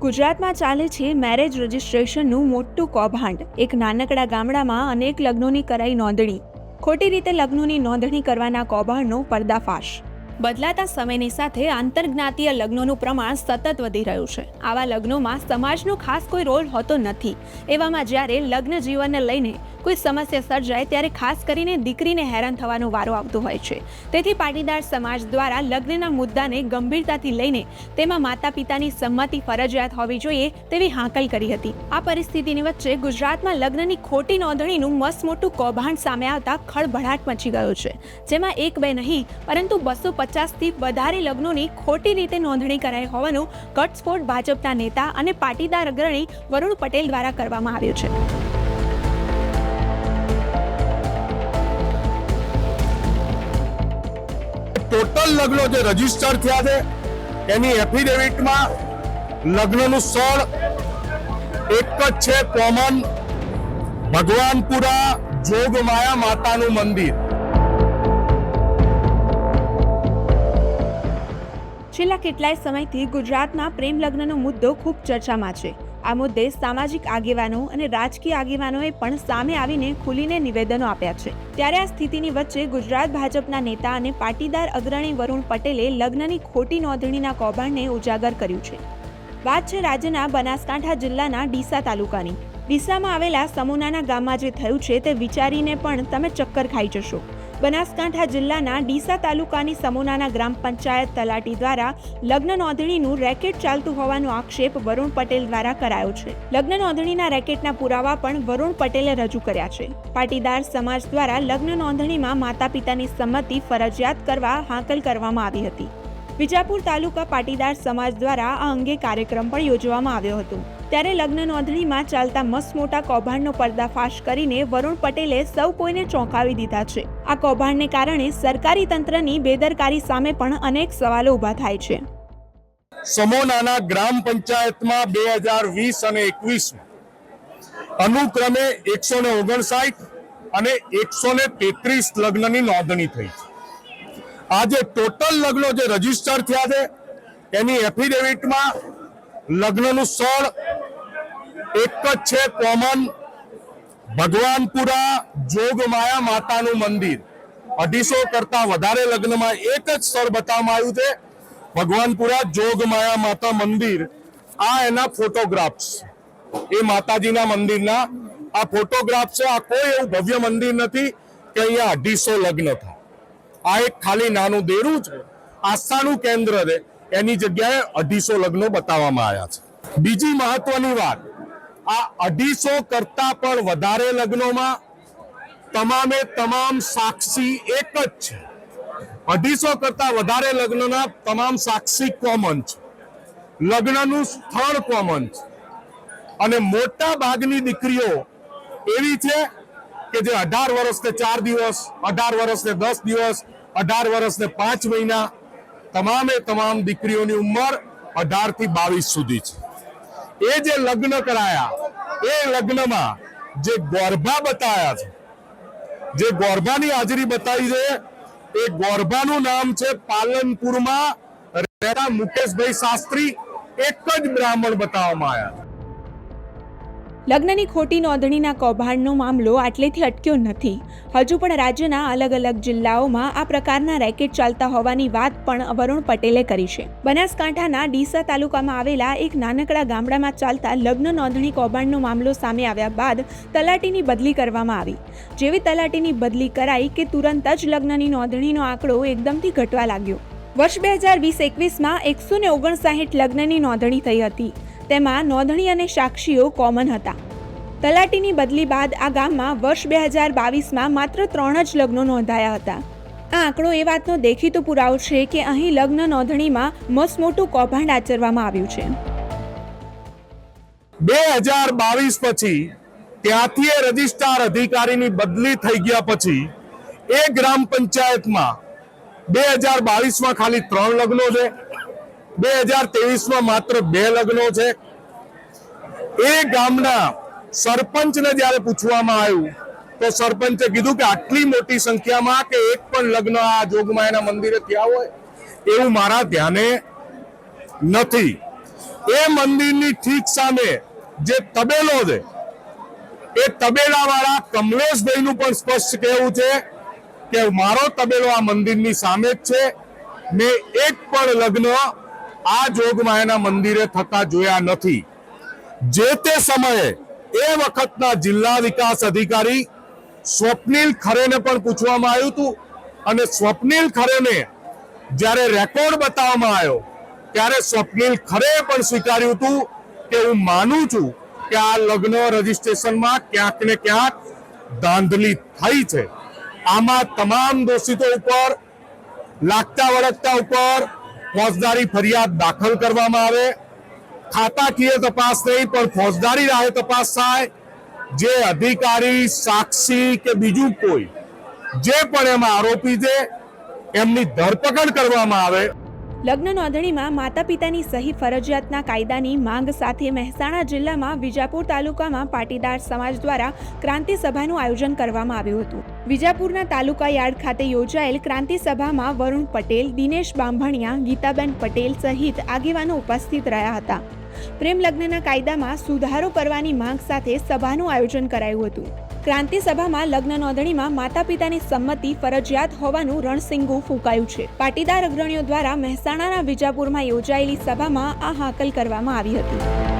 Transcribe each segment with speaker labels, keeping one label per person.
Speaker 1: ગુજરાતમાં ચાલે છે મેરેજ રજિસ્ટ્રેશનનું મોટું કૌભાંડ. એક નાનકડા ગામડામાં અનેક લગ્નોની કરાઈ નોંધણી. ખોટી રીતે લગ્નોની નોંધણી કરવાના કૌભાંડનો પર્દાફાશ. બદલાતા સમયની સાથે આંતરજ્ઞાતીય લગ્નોનું પ્રમાણ સતત વધી રહ્યું છે. આવા લગ્નોમાં સમાજનો ખાસ કોઈ રોલ હોતો નથી. એવામાં જ્યારે લગ્ન જીવનને લઈને કોઈ સમસ્યા સર્જાય ત્યારે ખાસ કરીને દીકરીને હેરાન થવાનો વારો આવતો હોય છે. તેથી પાટીદાર સમાજ દ્વારા લગ્નના મુદ્દાને ગંભીરતાથી લઈને તેમાં માતા પિતાની સંમતિ ફરજિયાત હોવી જોઈએ તેવી હાંકલ કરી હતી. આ પરિસ્થિતિની વચ્ચે ગુજરાતમાં લગ્નની ખોટી નોંધણીનું મસ્ત મોટું કૌભાંડ સામે આવતા ખળભળાટ મચી ગયો છે. જેમાં એક બે નહીં, પરંતુ બસો પચાસથી વધારે લગ્નોની ખોટી રીતે નોંધણી કરાઈ હોવાનું ઘટસ્ફોટ ભાજપના નેતા અને પાટીદાર અગ્રણી વરુણ પટેલ દ્વારા કરવામાં આવ્યું છે.
Speaker 2: ટોટલ લગ્નો જે રજિસ્ટર થયા છે, એની એફિડેવિટમાં લગ્નનું સ્થળ એક જ છે કોમન ભગવાનપુરા જોગમાયા માતાનું મંદિર.
Speaker 1: છેલ્લા કેટલાય સમયથી ગુજરાતમાં પ્રેમ લગ્નનો મુદ્દો ખૂબ ચર્ચામાં છે. આ મુદ્દે સામાજિક આગેવાનો અને રાજકીય આગેવાનોએ પણ સામે આવીને ખુલીને નિવેદનો આપ્યા છે. ત્યારે આ સ્થિતિની વચ્ચે ગુજરાત ભાજપના નેતા અને પાટીદાર અગ્રણી વરુણ પટેલે લગ્નની ખોટી નોંધણીના કૌભાંડને ઉજાગર કર્યું છે. વાત છે રાજ્યના બનાસકાંઠા જિલ્લાના ડીસા તાલુકાની. ડીસામાં આવેલા સમુનાના ગામમાં જે થયું છે તે વિચારીને પણ તમે ચક્કર ખાઈ જશો. બનાસકાંઠા જિલ્લાના ડીસા તાલુકાની સમુનાના ગ્રામ પંચાયત તલાટી દ્વારા લગ્ન નોંધણીનું રેકેટ ચાલતું હોવાનો આક્ષેપ વરુણ પટેલ દ્વારા કરાયો છે. લગ્ન નોંધણીના રેકેટના પુરાવા પણ વરુણ પટેલે રજૂ કર્યા છે. પાટીદાર સમાજ દ્વારા લગ્ન નોંધણીમાં માતા પિતાની સંમતિ ફરજિયાત કરવા હાંકલ કરવામાં આવી હતી. વિજાપુર તાલુકા પાટીદાર સમાજ દ્વારા આ અંગે કાર્યક્રમ પણ યોજવામાં આવ્યો હતો. ત્યારે લગ્ન નોંધણીમાં ચાલતા મસ્ત મોટા કૌભાંડનો પર્દાફાશ કરીને વરુણ પટેલે સૌ કોઈને ચોંકાવી દીધા છે. આ કૌભાંડને કારણે સરકારી તંત્રની બેદરકારી સામે પણ અનેક સવાલો ઊભા થાય છે.
Speaker 2: સમોનાના ગ્રામ પંચાયતમાં બે હજાર વીસ અને એકવીસ અનુક્રમે એકસો ને ઓગણસાઠ અને એકસો ને તેત્રીસ લગ્નની નોંધણી થઈ છે. આજે ટોટલ લગ્નો જે રજિસ્ટર થયા છે, એની એફિડેવિટમાં લગ્નનું સ્થળ એક જ છે કોમન ભગવાનપુરા જોગમાયા માતાનું મંદિર. અઢીસો કરતા વધારે લગ્નમાં એક જ સ્થળ બતાવવામાં આવ્યું છે, ભગવાનપુરા જોગમાયા માતા મંદિર. આ એના ફોટોગ્રાફ્સ. એ માતાજીના મંદિરના. આ ફોટોગ્રાફ છે, આ કોઈ એવું ભવ્ય મંદિર નથી કે અહીંયા અઢીસો લગ્ન થાય. આ એક ખાલી નાનું દેરું છે આસ્થાનું કેન્દ્ર છે. એની જગ્યાએ અઢીસો લગ્નો બતાવવામાં આવ્યા છે. બીજી મહત્વની વાત. આ અઢીસો કરતા પણ વધારે લગ્નોમાં તમામે તમામ સાક્ષી એક જ છે. અઢીસો કરતા વધારે લગ્નના તમામ સાક્ષી કોમન છે. લગ્નનું સ્થળ કોમન છે. અને મોટા ભાગની દીકરીઓ એવી છે કે જે અઢાર વર્ષને ચાર દિવસ, અઢાર વર્ષને દસ દિવસ, અઢાર વર્ષને પાંચ મહિના, તમામે તમામ દીકરીઓની ઉંમર અઢારથી બાવીસ સુધી છે. એ જે લગ્ન કરાયા, એ લગ્નમાં જે ગોરભા બતાયા છે, જે ગોરભાની હાજરી બતાવી છે, એ ગોરભાનું નામ છે પાલનપુરમાં રહેતા મુકેશભાઈ શાસ્ત્રી, એક જ બ્રાહ્મણ બતાવવામાં આવ્યા છે.
Speaker 1: લગ્નની ખોટી નોંધણીના કૌભાંડનો મામલો આટલેથી અટક્યો નથી. હજુ પણ રાજ્યના અલગ અલગ જિલ્લાઓમાં આ પ્રકારના રેકેટ ચાલતા હોવાની વાત પણ વરુણ પટેલે કરી છે. બનાસકાંઠાના ડીસા તાલુકામાં આવેલા એક નાનકડા ગામડામાં ચાલતા લગ્ન નોંધણી કૌભાંડનો મામલો સામે આવ્યા બાદ તલાટીની બદલી કરવામાં આવી. જેવી તલાટીની બદલી કરાઈ કે તુરંત જ લગ્નની નોંધણીનો આંકડો એકદમથી ઘટવા લાગ્યો. વર્ષ બે હજાર વીસ એકવીસમાં એકસો ને ઓગણસાહીઠ લગ્નની નોંધણી થઈ હતી. તેમાં નોંધણી અને સાક્ષીઓ કોમન હતા. તલાટીની બદલી બાદ આ ગામમાં વર્ષ બે હજાર બાવીસમાં માત્ર ત્રણ જ લગ્નો નોંધાયા હતા. આ આંકડો એ વાતનો દેખીતો પુરાવો છે કે અહીં લગ્ન નોંધણીમાં મસ્ત મોટું કૌભાંડ આચરવામાં આવ્યું છે.
Speaker 2: બે હજાર બાવીસ પછી ત્યાંથી એ રજિસ્ટ્રાર અધિકારીની બદલી થઈ ગયા પછી એ ગ્રામ પંચાયતમાં બે હજાર બાવીસમાં ખાલી ત્રણ લગ્નો છે. બે હજાર તેવીસમાં માત્ર બે લગ્નો છે. એ ગામના સરપંચને જ્યારે પૂછવામાં આવ્યું, તો સરપંચે કીધું કે આટલી મોટી સંખ્યામાં કે એક પણ લગ્ન આ જોગમાયાના મંદિરે થયા હોય, એવું મારા ધ્યાને નથી. એ મંદિરની ઠીક સામે જે તબેલો છે, એ તબેલાવાળા કમલેશભાઈનું પણ સ્પષ્ટ કહેવું છે કે મારો તબેલો આ મંદિરની સામે જ છે. મેં એક પણ લગ્ન આ જોગમાયાના મંદિરે થતા જોયા નથી. જે તે સમયે એ વખતના જિલ્લા વિકાસ અધિકારી સ્વપ્નિલ ખરેને પણ પૂછવામાં આવ્યું હતું અને સ્વપ્નિલ ખરેને જ્યારે રેકોર્ડ બતાવવામાં આવ્યો, ત્યારે સ્વપ્નિલ ખરે પણ સ્વીકાર્યું હતું કે હું માનું છું કે આ લગ્ન રજીસ્ટ્રેશનમાં ક્યાંક ને ક્યાંક ધાંધલી થઈ છે. આમાં તમામ દોષિતો ઉપર, લાગતા વળગતા ઉપર ફોજદારી ફરિયાદ દાખલ કરવામાં આવે. ખાતાકીય તપાસ નહીં, પણ ફોજદારી રાહે તપાસ થાય. જે અધિકારી સાક્ષી કે બીજું કોઈ, જે પણ એમાં આરોપી છે, એમની ધરપકડ કરવામાં આવે.
Speaker 1: લગ્ન નોંધણીમાં માતા પિતાની સહી ફરજિયાતના કાયદાની માંગ સાથે મહેસાણા જિલ્લામાં વિજાપુર તાલુકામાં પાટીદાર સમાજ દ્વારા ક્રાંતિ સભાનું આયોજન કરવામાં આવ્યું હતું. વિજાપુરના તાલુકા યાર્ડ ખાતે યોજાયેલ ક્રાંતિ સભામાં વરુણ પટેલ, દિનેશ બાંભણિયા, ગીતાબેન પટેલ સહિત આગેવાનો ઉપસ્થિત રહ્યા હતા. પ્રેમ લગ્નના કાયદામાં સુધારો કરવાની માંગ સાથે સભાનું આયોજન કરાયું હતું. ક્રાંતિ સભામાં લગ્ન નોંધણીમાં માતા પિતાની સંમતિ ફરજિયાત હોવાનું રણસિંગુ ફૂંકાયું છે. પાટીદાર અગ્રણીઓ દ્વારા મહેસાણાના વિજાપુરમાં યોજાયેલી સભામાં આ હાકલ કરવામાં આવી હતી.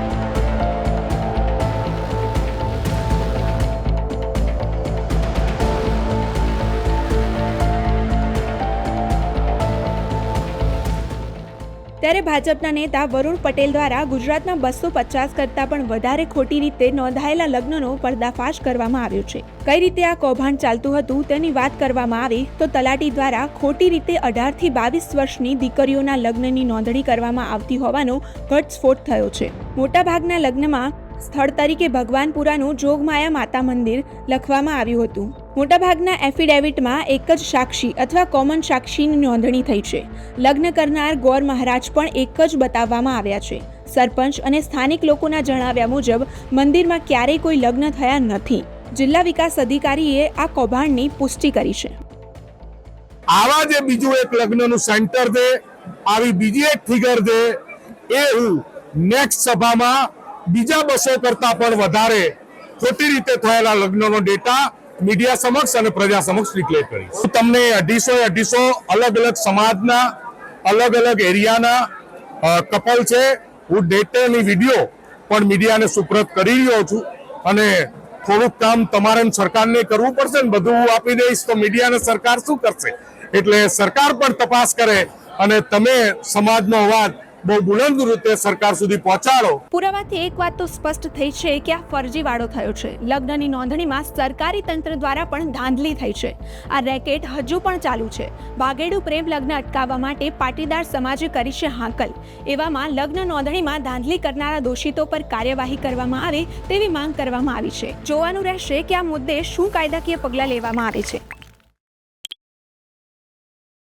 Speaker 1: ત્યારે ભાજપના નેતા વરુણ પટેલ દ્વારા ગુજરાતના બસો પચાસ કરતાં પણ વધારે ખોટી રીતે નોંધાયેલા લગ્નનો પર્દાફાશ કરવામાં આવ્યો છે. કઈ રીતે આ કૌભાંડ ચાલતું હતું તેની વાત કરવામાં આવે તો તલાટી દ્વારા ખોટી રીતે અઢારથી બાવીસ વર્ષની દીકરીઓના લગ્નની નોંધણી કરવામાં આવતી હોવાનો ઘટસ્ફોટ થયો છે. મોટાભાગના લગ્નમાં સ્થળ તરીકે ભગવાનપુરાનું જોગમાયા માતા મંદિર લખવામાં આવ્યું હતું. મોટાભાગના એફિડેવિટમાં એક જ સાક્ષી અથવા કોમન સાક્ષીની નોંધણી થઈ છે. લગ્ન કરનાર ગોર મહારાજ પણ એક જ બતાવવામાં આવ્યા છે. સરપંચ અને સ્થાનિક લોકોના જણાવ્યા મુજબ, મંદિરમાં ક્યારેય કોઈ લગ્ન થયા નથી. જિલ્લા વિકાસ અધિકારીએ આ કૌભાંડની પુષ્ટિ કરી છે.
Speaker 2: આવા જે બીજું એક લગ્નનું સેન્ટર છે, આવી બીજી એક ફિગર છે, એ હું નેક્સ્ટ સભામાં બીજા બસો કરતા પણ વધારે ખોટી રીતે થયેલા લગ્નનો ડેટા મીડિયા સમક્ષ અને પ્રજા સમક્ષ ડિક્લેર કરી. હું તમને અઢીસો અઢીસો અલગ અલગ સમાજના, અલગ અલગ એરિયાના કપલ છે. હું ડેટાની વીડિયો પણ મીડિયાને સુપ્રત કરી રહ્યો છું અને થોડુંક કામ તમારે સરકારને કરવું પડશે ને બધું હું આપી દઈશ તો મીડિયાને સરકાર શું કરશે? એટલે સરકાર પણ તપાસ કરે અને તમે સમાજનો અવાજ બહુ બુલંદ રીતે સરકાર સુધી પહોંચાડો.
Speaker 1: પુરાવાથી એક વાત તો સ્પષ્ટ થઈ છે કે આ ફરજીવાળો થયો છે. લગ્નની નોંધણીમાં સરકારી તંત્ર દ્વારા પણ ધાંધલી થઈ છે. આ રેકેટ હજુ પણ ચાલુ છે. વાઘેડું પ્રેમ લગ્ન અટકાવવા માટે પાટીદાર સમાજે કરી છે હાંકલ. એવામાં લગ્ન નોંધણીમાં ધાંધલી કરનારા દોષિતો પર કાર્યવાહી કરવામાં આવે તેવી માંગ કરવામાં આવી છે. જોવાનું રહેશે કે આ મુદ્દે શું કાયદાકીય પગલાં લેવામાં આવે છે.